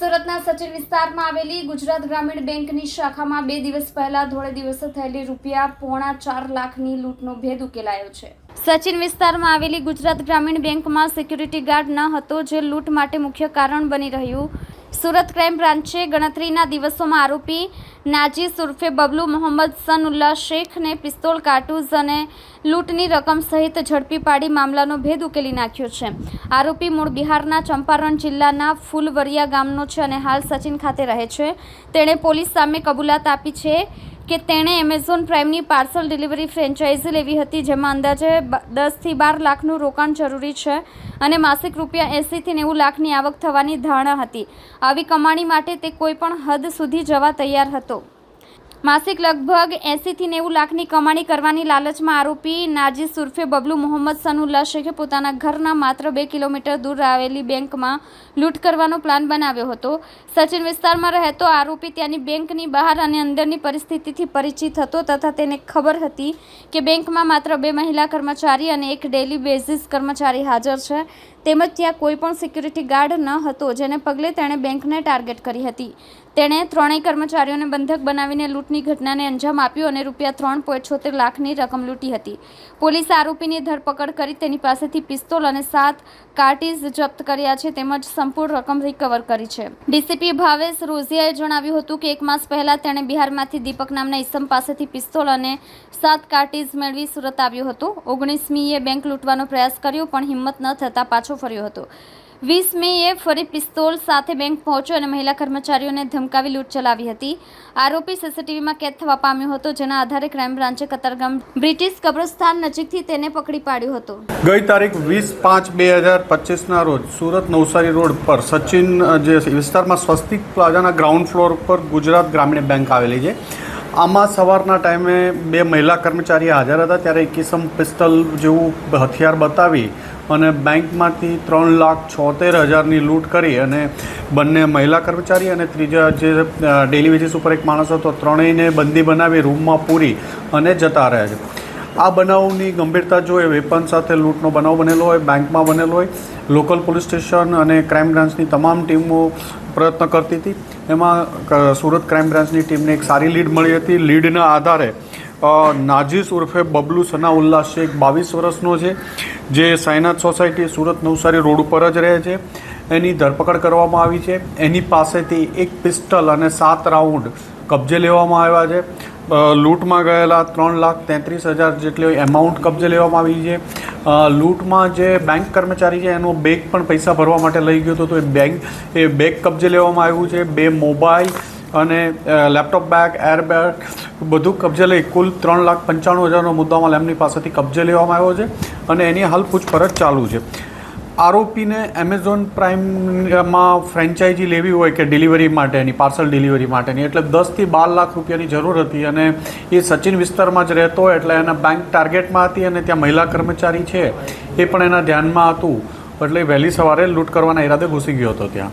સુરતના સચિન વિસ્તારમાં આવેલી ગુજરાત ગ્રામીણ બેંકની શાખામાં બે દિવસ પહેલા ધોળે દિવસે થયેલી રૂપિયા પોણા ચાર લાખની લૂંટનો ભેદ ઉકેલાયો છે. સચિન વિસ્તારમાં આવેલી ગુજરાત ગ્રામીણ બેંકમાં સિક્યુરિટી ગાર્ડ ન હતો, જે લૂંટ માટે મુખ્ય કારણ બની રહ્યું. સુરત ક્રાઇમ બ્રાન્ચે ગણતરીના દિવસોમાં આરોપી નાજી સુરફે બબલુ મોહમ્મદ સનઉલ્લા શેખને પિસ્તોલ કારતૂસ અને લૂંટની રકમ સહિત ઝડપી પાડી મામલાનો ભેદ ઉકેલી નાખ્યો છે. આરોપી મૂળ બિહારના ચંપારણ જિલ્લાના ફૂલવરિયા ગામનો છે અને હાલ સચિન ખાતે રહે છે. તેણે પોલીસ સામે કબૂલાત આપી છે. કે તેણે એમેઝોન પ્રાઇમની પાર્સલ ડિલિવરી ફ્રેન્ચાઇઝી લેવી હતી, જેમાં અંદાજે દસથી બાર લાખનું રોકાણ જરૂરી છે અને માસિક રૂપિયા એંસીથી નેવું લાખની આવક થવાની ધારણા હતી. આવી કમાણી માટે તે કોઈ પણ હદ સુધી જવા તૈયાર હતો. માસિક લગભગ એંસીથી નેવું લાખની કમાણી કરવાની લાલચમાં આરોપી નાજી સુરફે બબલુ મોહમ્મદ સનુલ્લા શેખે પોતાના ઘરના માત્ર બે કિલોમીટર દૂર આવેલી બેંકમાં લૂંટ કરવાનો પ્લાન બનાવ્યો હતો. સચિન વિસ્તારમાં રહેતો આરોપી ત્યાંની બેંકની બહાર અને અંદરની પરિસ્થિતિથી પરિચિત હતો તથા તેને ખબર હતી કે બેંકમાં માત્ર બે મહિલા કર્મચારી અને એક ડેલી બેઝિસ કર્મચારી હાજર છે. તેમજ ત્યાં કોઈ પણ સિક્યુરિટી ગાર્ડ ન હતો, જેને પગલે તેણે બેંકને ટાર્ગેટ કરી હતી. તેણે ત્રણેય કર્મચારીઓને બંધક બનાવીને લૂંટની ઘટનાને અંજામ આપ્યો અને રૂપિયા ત્રણ પોઈન્ટ છોતેર લાખની રકમ લૂંટી હતી. પોલીસે આરોપીની ધરપકડ કરી તેની પાસેથી પિસ્તોલ અને સાત કાર્ટીઝ જપ્ત કર્યા છે તેમજ સંપૂર્ણ રકમ રિકવર કરી છે. ડીસીપી ભાવેશ રોઝિયાએ જણાવ્યું હતું કે એક માસ પહેલા તેણે બિહારમાંથી દીપક નામના ઈસમ પાસેથી પિસ્તોલ અને સાત કાર્ટીઝ મેળવી સુરત આવ્યો હતો. ઓગણીસમીએ બેંક લૂંટવાનો પ્રયાસ કર્યો પણ હિંમત ન થતાં પાછો ફર્યો હતો. વીસ મેએ ફરી પિસ્તોલ સાથે બેંક પહોંચ્યો અને મહિલા કર્મચારીઓને ધમકાવી લૂંટ ચલાવી હતી. આરોપી સીસીટીવીમાં કેદ થવા પામ્યો હતો, જેના આધારે ક્રાઇમ બ્રાન્ચે કતારગામ બ્રિટિશ કબ્રસ્તાન નજીકથી તેને પકડી પાડ્યો હતો. ગઈ તારીખ વીસ પાંચ બે હજાર પચીસના રોજ સુરત નવસારી રોડ પર સચિન જે વિસ્તારમાં સ્વસ્તિક પ્લાઝાના ગ્રાઉન્ડ ફ્લોર પર ગુજરાત ગ્રામીણ બેંક આવેલી છે. આમાં સવારના ટાઈમે બે મહિલા કર્મચારી હાજર હતા. ત્યારે કિસમ પિસ્તલ જેવું હથિયાર બતાવી અને બેંકમાંથી ત્રણ લાખ છોતેર હજારની લૂંટ કરી અને બંને મહિલા કર્મચારી અને ત્રીજા જે ડેલી વેજીસ ઉપર એક માણસ હતો, ત્રણેયને બંદી બનાવી રૂમમાં પૂરી અને જતા રહ્યા છે. આ બનાવની ગંભીરતા જોઈએ વેપન સાથે લૂંટનો બનાવ બનેલો હોય, બેંકમાં બનેલો હોય, લોકલ પોલીસ સ્ટેશન અને ક્રાઇમ બ્રાન્ચની તમામ ટીમો પ્રયત્ન કરતી હતી. એમાં સુરત ક્રાઇમ બ્રાન્ચની ટીમને એક સારી લીડ મળી હતી. લીડના આધારે નાજીસ ઉર્ફે બબલુ સનાઉલ્લા શેખ બાવીસ વર્ષનો છે, જે સાયનાથ સોસાયટી સુરત નવસારી રોડ ઉપર જ રહે છે. એની ધરપકડ કરવામાં આવી છે. એની પાસેથી એક પિસ્ટલ અને સાત રાઉન્ડ કબજે લેવામાં આવ્યા છે. લૂંટમાં ગયેલા ત્રણ લાખ તેત્રીસ હજાર જેટલી એમાઉન્ટ કબજે લેવામાં આવી છે. લૂંટમાં જે બેંક કર્મચારી છે, એનો બેગ પણ પૈસા ભરવા માટે લઈ ગયો હતો. તો એ બેગ એ બેગ કબજે લેવામાં આવ્યું છે. બે મોબાઈલ અને લેપટોપ બેગ એરબેગ બધું કબજે લઈ કુલ ત્રણ લાખ પંચાણું હજારનો મુદ્દામાં એમની પાસેથી કબજે લેવામાં આવ્યો છે અને એની હાલ પૂછપરછ ચાલુ છે. આરોપીને એમેઝોન પ્રાઇમમાં ફ્રેન્ચાઇઝી લેવી હોય કે ડિલિવરી માટેની પાર્સલ ડિલિવરી માટેની, એટલે દસથી બાર લાખ રૂપિયાની જરૂર હતી અને એ સચિન વિસ્તારમાં જ રહેતો એટલે એના બેંક ટાર્ગેટમાં હતી અને ત્યાં મહિલા કર્મચારી છે એ પણ એના ધ્યાનમાં હતું. એટલે વહેલી સવારે લૂંટ કરવાના ઈરાદે ઘૂસી ગયો હતો ત્યાં.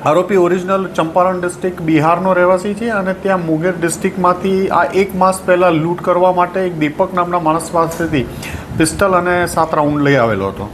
આરોપી ઓરિજિનલ ચંપારણ ડિસ્ટ્રિક્ટ બિહારનો રહેવાસી છે અને ત્યાં મુગેર ડિસ્ટ્રિક્ટમાંથી આ એક માસ પહેલાં લૂંટ કરવા માટે એક દીપક નામના માણસ પાસેથી પિસ્તલ અને સાત રાઉન્ડ લઈ આવેલો હતો.